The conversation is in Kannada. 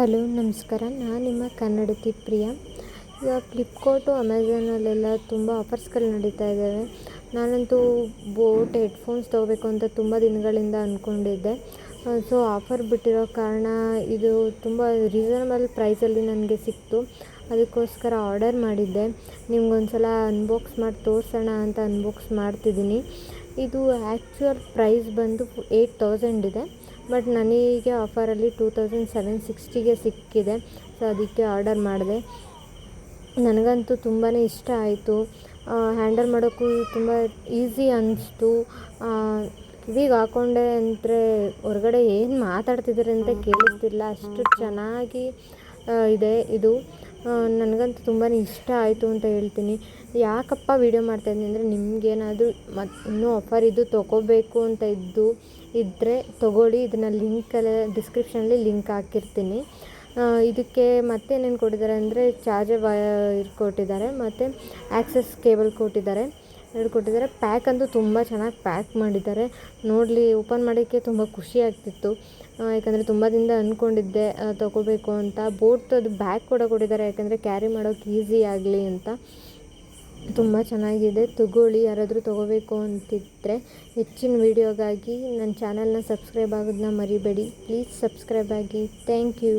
ಹಲೋ, ನಮಸ್ಕಾರ. ನಾನು ನಿಮ್ಮ ಕನ್ನಡತಿ ಪ್ರಿಯ. ಈಗ ಫ್ಲಿಪ್ಕಾರ್ಟು ಅಮೆಝಾನಲ್ಲೆಲ್ಲ ತುಂಬ ಆಫರ್ಸ್ಗಳು ನಡೀತಾ ಇದ್ದಾವೆ. ನಾನಂತೂ ಬೋಟ್, ಹೆಡ್ಫೋನ್ಸ್ ತೊಗೋಬೇಕು ಅಂತ ತುಂಬ ದಿನಗಳಿಂದ ಅಂದ್ಕೊಂಡಿದ್ದೆ ಸೊ ಆಫರ್ ಬಿಟ್ಟಿರೋ ಕಾರಣ ಇದು ತುಂಬ ರೀಸನಬಲ್ ಪ್ರೈಸಲ್ಲಿ ನನಗೆ ಸಿಕ್ತು. ಅದಕ್ಕೋಸ್ಕರ ಆರ್ಡರ್ ಮಾಡಿದ್ದೆ. ನಿಮ್ಗೊಂದು ಸಲ ಅನ್ಬಾಕ್ಸ್ ಮಾಡಿ ತೋರಿಸೋಣ ಅಂತ ಅನ್ಬಾಕ್ಸ್ ಮಾಡ್ತಿದ್ದೀನಿ. ಇದು ಆ್ಯಕ್ಚುಯಲ್ ಪ್ರೈಸ್ ಬಂದು ಏಯ್ಟ್ ತೌಸಂಡ್ ಇದೆ. ಬಟ್ ನನಗೆ ಆಫರಲ್ಲಿ ಟೂ ತೌಸಂಡ್ ಸೆವೆನ್ ಸಿಕ್ಸ್ಟಿಗೆ ಸಿಕ್ಕಿದೆ. ಸೊ, ಅದಕ್ಕೆ ಆರ್ಡರ್ ಮಾಡಿದೆ. ನನಗಂತೂ ತುಂಬಾ ಇಷ್ಟ ಆಯಿತು. ಹ್ಯಾಂಡಲ್ ಮಾಡೋಕ್ಕೂ ತುಂಬ ಈಸಿ ಅನ್ನಿಸ್ತು ಕಿವಿಗೆ ಹಾಕ್ಕೊಂಡೆ ಅಂದರೆ ಹೊರಗಡೆ ಏನು ಮಾತಾಡ್ತಿದ್ದಾರೆ ಅಂತ ಕೇಳಿಸ್ತಿಲ್ಲ ಅಷ್ಟು ಚೆನ್ನಾಗಿ ಇದೆ ಇದು. ನನಗಂತೂ ತುಂಬಾ ಇಷ್ಟ ಆಯಿತು ಅಂತ ಹೇಳ್ತೀನಿ. ಯಾಕಪ್ಪ ವೀಡಿಯೋ ಮಾಡ್ತಾಯಿದ್ದೀನಿ ಅಂದರೆ ನಿಮಗೇನಾದರೂ ಮತ್ತು ಇನ್ನೂ ಆಫರ್ ಇದು ತೊಗೋಬೇಕು ಅಂತ ಇದ್ದು ಇದ್ದರೆ ತೊಗೊಳ್ಳಿ. ಇದನ್ನು ಲಿಂಕಲ್ಲಿ ಡಿಸ್ಕ್ರಿಪ್ಷನಲ್ಲಿ ಲಿಂಕ್ ಹಾಕಿರ್ತೀನಿ. ಇದಕ್ಕೆ ಮತ್ತೆ ಏನೇನು ಕೊಟ್ಟಿದ್ದಾರೆ ಅಂದರೆ ಚಾರ್ಜರ್ ವಯರ್ ಕೊಟ್ಟಿದ್ದಾರೆ, ಮತ್ತು ಆ್ಯಕ್ಸಸ್ ಕೇಬಲ್ ಕೊಟ್ಟಿದ್ದಾರೆ. ಎರಡು ಕೊಟ್ಟಿದ್ದಾರೆ. ಪ್ಯಾಕ್ ಅಂತೂ ತುಂಬ ಚೆನ್ನಾಗಿ ಪ್ಯಾಕ್ ಮಾಡಿದ್ದಾರೆ. ನೋಡಲಿ ಓಪನ್ ಮಾಡೋಕ್ಕೆ ತುಂಬ ಖುಷಿ ಆಗ್ತಿತ್ತು. ಯಾಕಂದರೆ ತುಂಬ ದಿನದ ಅಂದ್ಕೊಂಡಿದ್ದೆ ತೊಗೋಬೇಕು ಅಂತ. ಬೋಟ್ ಅದು ಬ್ಯಾಗ್ ಕೂಡ ಕೊಟ್ಟಿದ್ದಾರೆ, ಯಾಕಂದರೆ ಕ್ಯಾರಿ ಮಾಡೋಕ್ಕೆ ಈಸಿ ಆಗಲಿ ಅಂತ. ತುಂಬ ಚೆನ್ನಾಗಿದೆ. ತಗೊಳ್ಳಿ, ಯಾರಾದರೂ ತೊಗೋಬೇಕು ಅಂತಿದ್ದರೆ ಹೆಚ್ಚಿನ ವೀಡಿಯೋಗಾಗಿ ನನ್ನ ಚಾನಲ್ನ ಸಬ್ಸ್ಕ್ರೈಬ್ ಆಗೋದನ್ನ ಮರಿಬೇಡಿ. ಪ್ಲೀಸ್ ಸಬ್ಸ್ಕ್ರೈಬ್ ಆಗಿ. Thank you